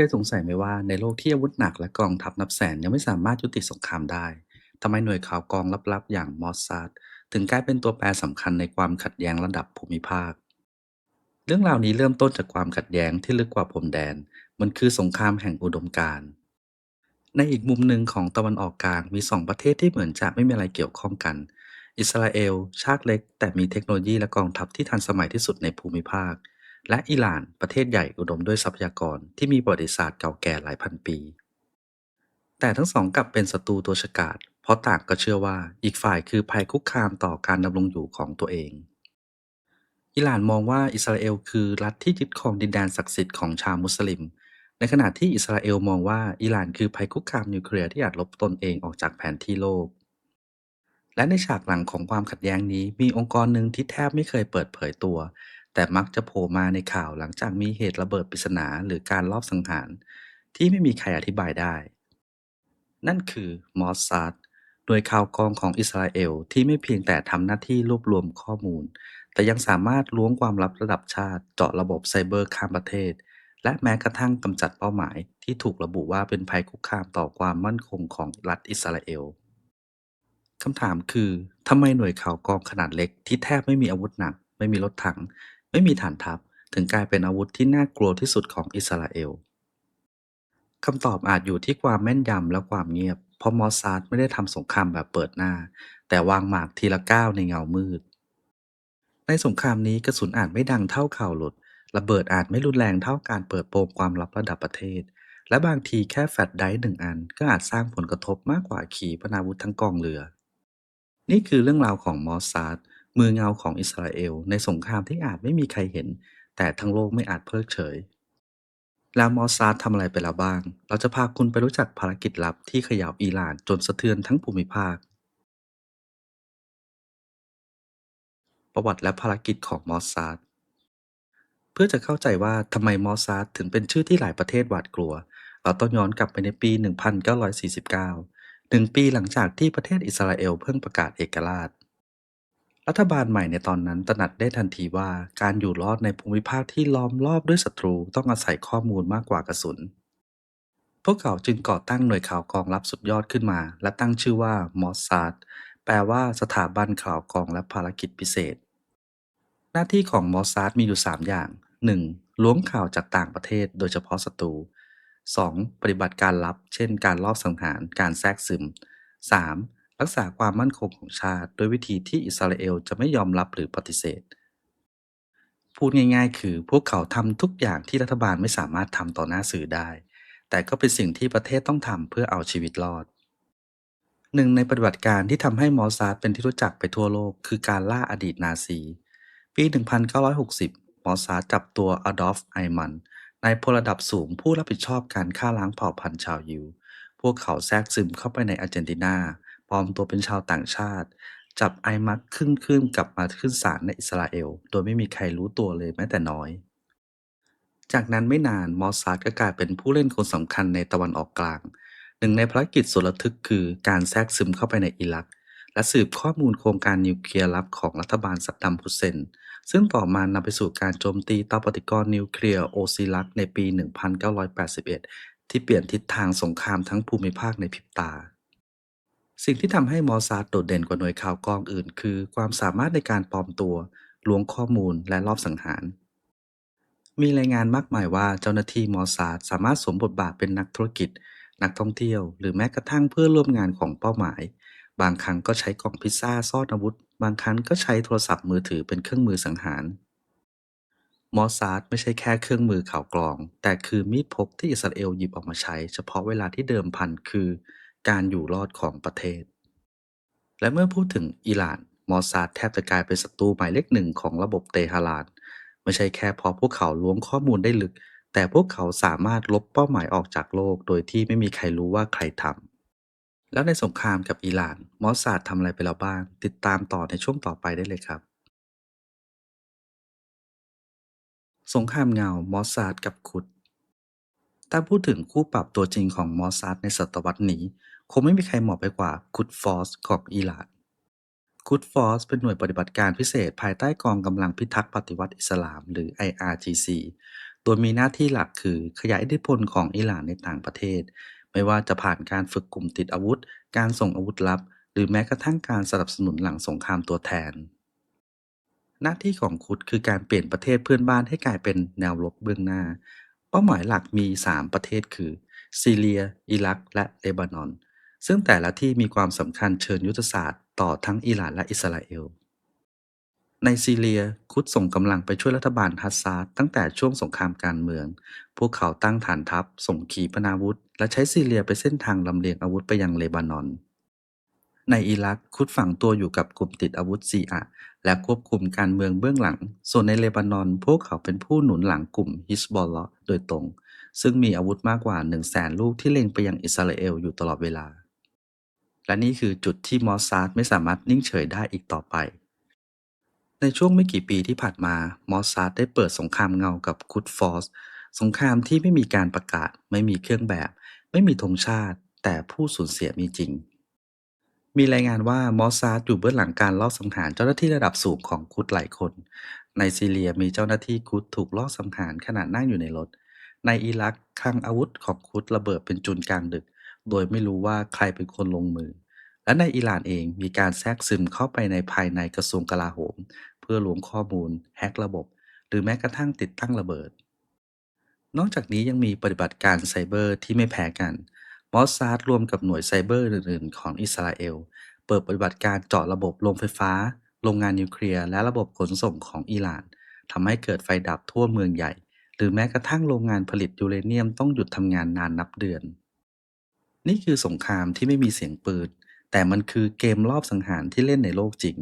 เคยสงสัยไหมว่าในโลกที่อาวุธหนักและกองทัพนับแสนยังไม่สามารถยุติสงครามได้ทำไมหน่วยข่าวกองลับๆ อย่างมอสซาดถึงกลายเป็นตัวแปรสำคัญในความขัดแย้งระดับภูมิภาค เรื่องราวนี้เริ่มต้นจากความขัดแย้งที่ลึกกว่าพรมแดน มันคือสงครามแห่งอุดมการณ์ในอีกมุมหนึ่งของตะวันออกกลางมีสองประเทศที่เหมือนจะไม่มีอะไรเกี่ยวข้องกัน อิสราเอล ชาติเล็ก แต่มีเทคโนโลยีและกองทัพที่ทันสมัยที่สุดในภูมิภาค และอิหร่านประเทศใหญ่อุดมด้วยทรัพยากรที่มีประวัติศาสตร์เก่าแก่หลายพันปี แต่ทั้งสองกลับเป็นศัตรูตัวฉกาจเพราะต่างก็เชื่อว่าอีกฝ่ายคือภัยคุกคามต่อการดำรงอยู่ของตัวเอง อิหร่านมองว่าอิสราเอลคือรัฐที่ยึดครองดินแดนศักดิ์สิทธิ์ของชาวมุสลิม ในขณะที่อิสราเอลมองว่าอิหร่านคือภัยคุกคามนิวเคลียร์ที่อาจลบตนเองออกจากแผนที่โลก และในฉากหลังของความขัดแย้งนี้มีองค์กรหนึ่งที่แทบไม่เคยเปิดเผยตัว แต่มักจะโผล่มาในข่าวหลังจากมีเหตุระเบิดปริศนาหรือการลอบสังหาร ที่ไม่มีใครอธิบายได้ นั่นคือมอสซาดหน่วยข่าวกรองของอิสราเอลที่ไม่เพียงแต่ทำหน้าที่รวบรวมข้อมูล แต่ยังสามารถล้วงความลับระดับชาติ เจาะระบบไซเบอร์ข้ามประเทศ และแม้กระทั่งกำจัดเป้าหมาย ที่ถูกระบุว่าเป็นภัยคุกคามต่อความมั่นคงของรัฐอิสราเอลคำถามคือทำไมหน่วยข่าวกรองขนาดเล็กที่แทบไม่มีอาวุธหนัก ไม่มีรถถัง ไม่มีฐานทัพ ถึงกลายเป็นอาวุธที่น่ากลัวที่สุดของอิสราเอลคำตอบอาจอยู่ที่ความแม่นยำและความเงียบ เพราะมอสซาดไม่ได้ทำสงครามแบบเปิดหน้า แต่วางหมากทีละก้าวในเงามืด ในสงครามนี้กระสุนอาจไม่ดังเท่าข่าวหลุด ระเบิดอาจไม่รุนแรงเท่าการเปิดโปงความลับระดับประเทศ และบางทีแค่แฟลชไดรฟ์หนึ่งอัน ก็อาจสร้างผลกระทบมากกว่าขีปนาวุธทั้งกองเรือ นี่คือเรื่องราวของมอสซาด มือเงาของอิสราเอลในสงครามที่อาจไม่มีใครเห็น แต่ทั้งโลกไม่อาจเพิกเฉย แล้วมอสซาดทำอะไรไปแล้วบ้าง เราจะพาคุณไปรู้จักภารกิจลับที่เขย่าอิหร่านจนสะเทือนทั้งภูมิภาค ประวัติและภารกิจของมอสซาดเพื่อจะเข้าใจว่าทำไมมอสซาดถึงเป็นชื่อที่หลายประเทศหวาดกลัว เราต้องย้อนกลับไปในปี 1949หนึ่งปีหลังจากที่ประเทศอิสราเอลเพิ่งประกาศเอกราช รัฐบาลใหม่ในตอนนั้นตระหนักได้ทันทีว่าการอยู่รอดในภูมิภาคที่ล้อมรอบด้วยศัตรูต้องอาศัยข้อมูลมากกว่ากระสุน พวกเขาจึงก่อตั้งหน่วยข่าวกองลับสุดยอดขึ้นมา และตั้งชื่อว่ามอสซาดแปลว่าสถาบันข่าวกองและภารกิจพิเศษ หน้าที่ของมอสซาดมีอยู่ 3 อย่าง 1. ล้วงข่าวจากต่างประเทศโดยเฉพาะศัตรู 2. ปฏิบัติการลับ เช่น การลอบสังหาร การแทรกซึม 3. รักษาความมั่นคงของชาติโดยวิธีที่อิสราเอลจะไม่ยอมรับหรือปฏิเสธ พูดง่ายๆ คือพวกเขาทำทุกอย่างที่รัฐบาลไม่สามารถทำต่อหน้าสื่อได้ แต่ก็เป็นสิ่งที่ประเทศต้องทำเพื่อเอาชีวิตรอดหนึ่งในปฏิบัติการที่ทำให้มอซาดเป็นที่รู้จักไปทั่วโลก คือการล่าอดีตนาซี ปี 1960 มอซาดจับตัวอดอล์ฟไอมันนายพลระดับสูงผู้รับผิดชอบการฆ่าล้างเผ่าพันธุ์ชาวยิว พวกเขาแทรกซึมเข้าไปในอาร์เจนตินา ปลอมตัวเป็นชาวต่างชาติ จับไอมักขึ้นขึ้นกลับมาขึ้นศาลในอิสราเอล โดยไม่มีใครรู้ตัวเลยแม้แต่น้อย จากนั้นไม่นานมอสซาดก็กลายเป็นผู้เล่นคนสำคัญในตะวันออกกลาง หนึ่งในภารกิจสุดระทึกคือการแทรกซึมเข้าไปในอิรัก และสืบข้อมูลโครงการนิวเคลียร์ลับของรัฐบาลซัดดัมฮุเซนซึ่งต่อมานำไปสู่การโจมตีเตาปฏิกรณ์นิวเคลียร์โอซิลักในปี 1981 ที่เปลี่ยนทิศทางสงครามทั้งภูมิภาคในพริบตา สิ่งที่ทำให้มอซาดโดดเด่นกว่าหน่วยข่าวกองอื่น คือ ความสามารถในการปลอมตัวล้วงข้อมูลและลอบสังหาร มีรายงานมากมายว่าเจ้าหน้าที่มอซาดสามารถสวมบทบาทเป็นนักธุรกิจ นักท่องเที่ยว หรือแม้กระทั่งเพื่อร่วมงานของเป้าหมาย บางครั้งก็ใช้กล่องพิซซ่าซ่อนอาวุธ บางครั้งก็ใช้โทรศัพท์มือถือเป็นเครื่องมือสังหาร มอซาดไม่ใช่แค่เครื่องมือข่าวกรอง แต่คือมีดพกที่อิสราเอลหยิบออกมาใช้ เฉพาะเวลาที่เดิมพันคือ การอยู่รอดของประเทศ และเมื่อพูดถึงอิหร่าน มอซาดแทบจะกลายเป็นศัตรูหมายเลขหนึ่งของระบบเตหะราน ไม่ใช่แค่เพอพวกเขาล้วงข้อมูลได้ลึก แต่พวกเขาสามารถลบเป้าหมายออกจากโลก โดยที่ไม่มีใครรู้ว่าใครทำแล้วในสงครามกับอิหร่าน มอสซาดทำอะไรไปแล้วบ้าง ติดตามต่อในช่วงต่อไปได้เลยครับสงครามเงามอสซาดกับคุด ถ้าพูดถึงคู่ปรับตัวจริงของมอสซาดในศตวรรษนี้ คงไม่มีใครเหมาะไปกว่าคุดฟอสของอิหร่านคุดฟอสเป็นหน่วยปฏิบัติการพิเศษภายใต้กองกำลังพิทักษ์ปฏิวัติอิสลาม หรือ IRGC ตดยมีหน้าที่หลักคือขยายอิทธิพลของอิหร่านในต่างประเทศ ไม่ว่าจะผ่านการฝึกกลุ่มติดอาวุธ การส่งอาวุธลับ หรือแม้กระทั่งการสนับสนุนหลังสงครามตัวแทน หน้าที่ของคุดคือการเปลี่ยนประเทศเพื่อนบ้านให้กลายเป็นแนวรบเบื้องหน้า เป้าหมายหลักมี 3 ประเทศ คือ ซีเรีย อิรัก และเลบานอน ซึ่งแต่ละที่มีความสำคัญเชิงยุทธศาสตร์ต่อทั้งอิหร่านและอิสราเอล ในซีเรียคุดส่งกำลังไปช่วยรัฐบาลฮัสซาดตั้งแต่ช่วงสงครามการเมือง พวกเขาตั้งฐานทัพ ส่งขีปนาวุธ และใช้ซีเรียเป็นเส้นทางลำเลียงอาวุธไปยังเลบานอน ในอิรักคุดฝังตัวอยู่กับกลุ่มติดอาวุธซีอะและควบคุมการเมืองเบื้องหลัง ส่วนในเลบานอน พวกเขาเป็นผู้หนุนหลังกลุ่มฮิสบอลเลาะห์โดยตรง ซึ่งมีอาวุธมากกว่า 1 0 0 0 0แสนลูกที่เล็งไปยังอิสราเอลอยู่ตลอดเวลา และนี่คือจุดที่มอสซาดไม่สามารถนิ่งเฉยได้อีกต่อไป ในช่วงไม่กี่ปีที่ผ่านมามอสซาดได้เปิดสงครามเงากับคุดฟอสสงครามที่ไม่มีการประกาศ ไม่มีเครื่องแบบ ไม่มีธงชาติ แต่ผู้สูญเสียมีจริง มีรายงานว่ามอสซาดอยู่เบื้องหลังการลอบสังหารเจ้าหน้าที่ระดับสูงของคุดหลายคน ในซีเรียมีเจ้าหน้าที่คุดถูกลอบสังหารขณะนั่งอยู่ในรถ ในอิรักคลังอาวุธของคุดระเบิดเป็นจุนกลางดึก โดยไม่รู้ว่าใครเป็นคนลงมือ และในอิหร่านเองมีการแทรกซึมเข้าไปในภายในกระทรวงกลาโหม เพื่อหลวงข้อมูล แฮกระบบ หรือแม้กระทั่งติดตั้งระเบิด นอกจากนี้ยังมีปฏิบัติการไซเบอร์ที่ไม่แพ้กัน มอสซาดรวมกับหน่วยไซเบอร์อื่นๆ ของอิสราเอล เปิดปฏิบัติการเจาะระบบโรงไฟฟ้า โรงงานนิวเคลียร์ และระบบขนส่งของอิหร่านทำให้เกิดไฟดับทั่วเมืองใหญ่ หรือแม้กระทั่งโรงงานผลิตยูเรเนียมต้องหยุดทำงานนานนับเดือน นี่คือสงครามที่ไม่มีเสียงปืน แต่มันคือเกมรอบสังหารที่เล่นในโลกจริง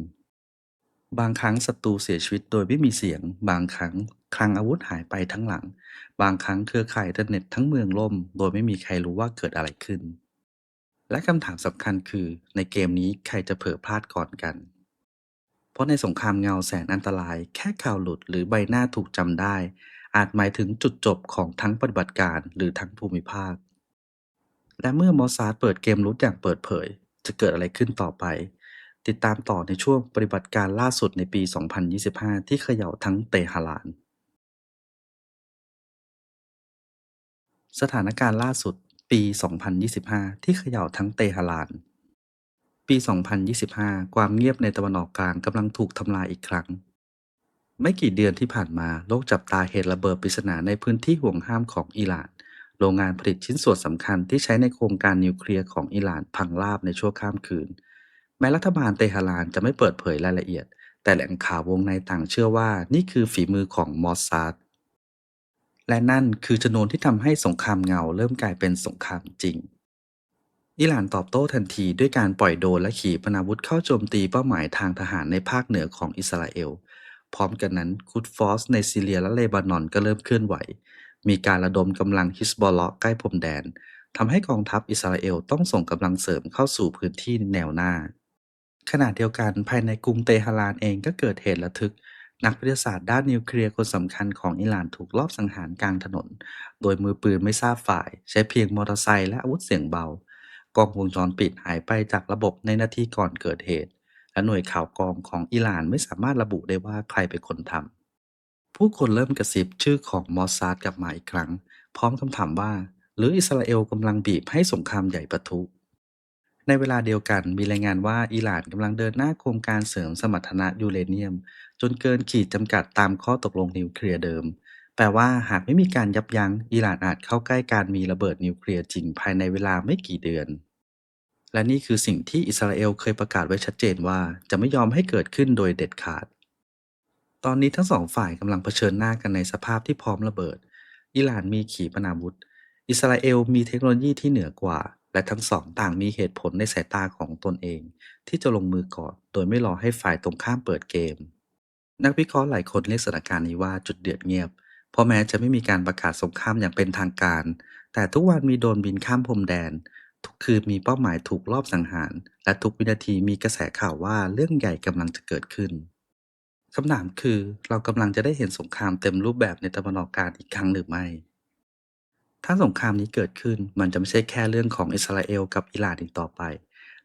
บางครั้งศัตรูเสียชีวิตโดยไม่มีเสียง บางครั้ง คลังอาวุธหายไปทั้งหลัง บางครั้งเครือข่ายอินเทอร์เน็ตทั้งเมืองล่ม โดยไม่มีใครรู้ว่าเกิดอะไรขึ้น และคำถามสำคัญคือ ในเกมนี้ใครจะเผลอพลาดก่อนกัน เพราะในสงครามเงาแสนอันตราย แค่ข่าวหลุดหรือใบหน้าถูกจำได้ อาจหมายถึงจุดจบของทั้งปฏิบัติการหรือทั้งภูมิภาค และเมื่อมอสซาดเปิดเกมรุดอย่างเปิดเผย จะเกิดอะไรขึ้นต่อไปติดตามต่อในช่วงปฏิบัติการล่าสุดในปี 2025 ที่เขย่าทั้งเตหะราน สถานการณ์ล่าสุดปี 2025 ที่เขย่าทั้งเตหะราน ปี 2025 ความเงียบในตะวันออกกลางกำลังถูกทำลายอีกครั้ง ไม่กี่เดือนที่ผ่านมาโลกจับตาเหตุระเบิดปริศนาในพื้นที่ห่วงห้ามของอิหร่าน โรงงานผลิตชิ้นส่วนสำคัญที่ใช้ในโครงการนิวเคลียร์ของอิหร่านพังราบในชั่วข้ามคืน แม้รัฐบาลเตหะรานจะไม่เปิดเผยรายละเอียด แต่แหล่งข่าววงในต่างเชื่อว่านี่คือฝีมือของมอสซาด และนั่นคือชนวนที่ทำให้สงครามเงาเริ่มกลายเป็นสงครามจริง อิหร่านตอบโต้ทันทีด้วยการปล่อยโดรนและขีปนาวุธเข้าโจมตีเป้าหมายทางทหารในภาคเหนือของอิสราเอล พร้อมกันนั้นคุดฟอสในซีเรียและเลบานอนก็เริ่มเคลื่อนไหว มีการระดมกำลังฮิสบอลเลาะใกล้พรมแดนทำให้กองทัพอิสราเอลต้องส่งกำลังเสริมเข้าสู่พื้นที่แนวหน้าขณะเดียวกันภายในกรุงเตหะรานเองก็เกิดเหตุระทึก นักวิทยาศาสตร์ด้านนิวเคลียร์คนสำคัญของอิหร่านถูกลอบสังหารกลางถนน โดยมือปืนไม่ทราบฝ่าย ใช้เพียงมอเตอร์ไซค์และอาวุธเสียงเบา กล้องวงจรปิดหายไปจากระบบในนาทีก่อนเกิดเหตุ และหน่วยข่าวกรองของอิหร่านไม่สามารถระบุได้ว่าใครเป็นคนทำผู้คนเริ่มกระซิบชื่อของมอสซาดกลับมาอีกครั้ง พร้อมคำถามว่า หรืออิสราเอลกำลังบีบให้สงครามใหญ่ปะทุในเวลาเดียวกันมีรายงานว่าอิหร่านกำลังเดินหน้าโครงการเสริมสมรรถนะยูเรเนียม จนเกินขีดจำกัดตามข้อตกลงนิวเคลียร์เดิม แปลว่าหากไม่มีการยับยัง้งอิหร่านอาจเข้าใกล้การมีระเบิดนิวเคลียร์จริงภายในเวลาไม่กี่เดือน และนี่คือสิ่งที่อิสราเอลเคยประกาศไว้ชัดเจนว่าจะไม่ยอมให้เกิดขึ้นโดยเด็ดขาด ตอนนี้ทั้งสองฝ่ายกำลังเผชิญหน้ากันในสภาพที่พร้อมระเบิด อิหร่านมีขีปนาวุธ อิสราเอลมีเทคโนโลยีที่เหนือกว่าและทั้งสองต่างมีเหตุผลในสายตาของตนเอง ที่จะลงมือก่อนโดยไม่รอให้ฝ่ายตรงข้ามเปิดเกม นักวิเคราะห์หลายคนเรียกสถานการณ์นี้ว่าจุดเดือดเงียบ เพราะแม้จะไม่มีการประกาศสงครามอย่างเป็นทางการ แต่ทุกวันมีโดนบินข้ามพรมแดน ทุกคืนมีเป้าหมายถูกลอบสังหาร และทุกวินาทีมีกระแสข่าวว่าเรื่องใหญ่กำลังจะเกิดขึ้นคำถามคือเรากำลังจะได้เห็นสงครามเต็มรูปแบบในตะวันออกกลางอีกครั้งหรือไม่ ถ้าสงครามนี้เกิดขึ้นมันจะไม่ใช่แค่เรื่องของอิสราเอลกับอิหร่านอีกต่อไป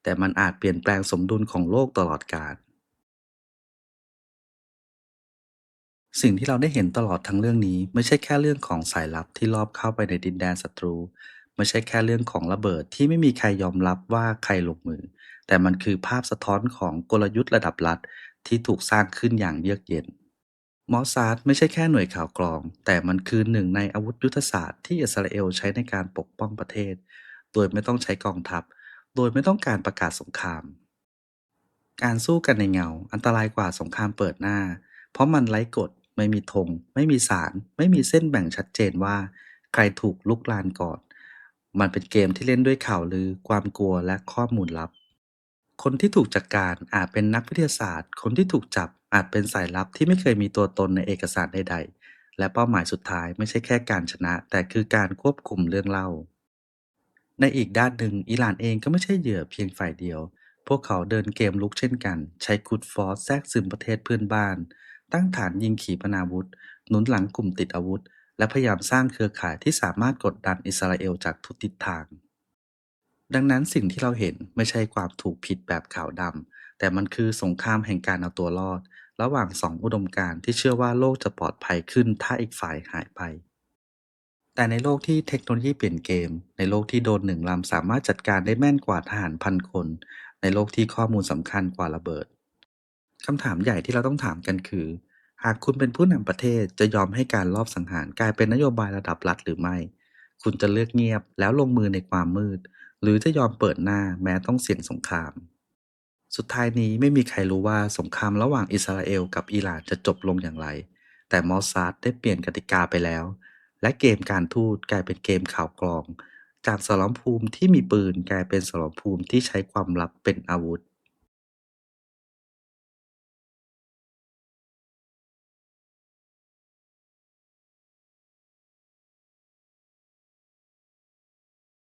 แต่มันอาจเปลี่ยนแปลงสมดุลของโลกตลอดกาล สิ่งที่เราได้เห็นตลอดทั้งเรื่องนี้ ไม่ใช่แค่เรื่องของสายลับที่ลอบเข้าไปในดินแดนศัตรู ไม่ใช่แค่เรื่องของระเบิดที่ไม่มีใครยอมรับว่าใครลงมือ แต่มันคือภาพสะท้อนของกลยุทธ์ระดับรัฐที่ถูกสร้างขึ้นอย่างเยือกเย็น มอสซาดไม่ใช่แค่หน่วยข่าวกรอง แต่มันคือหนึ่งในอาวุธยุทธศาสตร์ที่อิสราเอลใช้ในการปกป้องประเทศ โดยไม่ต้องใช้กองทัพ โดยไม่ต้องการประกาศสงคราม การสู้กันในเงาอันตรายกว่าสงครามเปิดหน้า เพราะมันไร้กฎ ไม่มีธง ไม่มีสาร ไม่มีเส้นแบ่งชัดเจนว่า ใครถูกลุกลานก่อน มันเป็นเกมที่เล่นด้วยข่าวลือ ความกลัวและข้อมูลลับ คนที่ถูกจัดการอาจเป็นนักวิทยาศาสตร์ คนที่ถูกจับอาจเป็นสายลับที่ไม่เคยมีตัวตนในเอกสารใดๆ และเป้าหมายสุดท้ายไม่ใช่แค่การชนะ แต่คือการควบคุมเรื่องเล่า ในอีกด้านหนึ่งอิหร่านเองก็ไม่ใช่เหยื่อเพียงฝ่ายเดียว พวกเขาเดินเกมลุกเช่นกัน ใช้คุดฟอร์สแทรกซึมประเทศเพื่อนบ้าน ตั้งฐานยิงขีปนาวุธ หนุนหลังกลุ่มติดอาวุธ และพยายามสร้างเครือข่ายที่สามารถกดดันอิสราเอลจากทุกทิศทาง ดังนั้นสิ่งที่เราเห็นไม่ใช่ความถูกผิดแบบขาวดำแต่มันคือสงครามแห่งการเอาตัวรอด ระหว่างสองอุดมการณ์ที่เชื่อว่าโลกจะปลอดภัยขึ้นถ้าอีกฝ่ายหายไปแต่ในโลกที่เทคโนโลยีเปลี่ยนเกม ในโลกที่โดนหนึ่งลำสามารถจัดการได้แม่นกว่าทหารพันคน ในโลกที่ข้อมูลสำคัญกว่าระเบิด คำถามใหญ่ที่เราต้องถามกันคือ หากคุณเป็นผู้นำประเทศจะยอมให้การลอบสังหารกลายเป็นนโยบายระดับรัฐหรือไม่ คุณจะเลือกเงียบแล้วลงมือในความมืด หรือจะยอมเปิดหน้าแม้ต้องเสี่ยงสงคราม สุดท้ายนี้ไม่มีใครรู้ว่าสงครามระหว่างอิสราเอลกับอิหร่านจะจบลงอย่างไร แต่มอสซาดได้เปลี่ยนกติกาไปแล้ว และเกมการทูตกลายเป็นเกมข่าวกรอง จากสารภูมิที่มีปืนกลายเป็นสารภูมิที่ใช้ความลับเป็นอาวุธ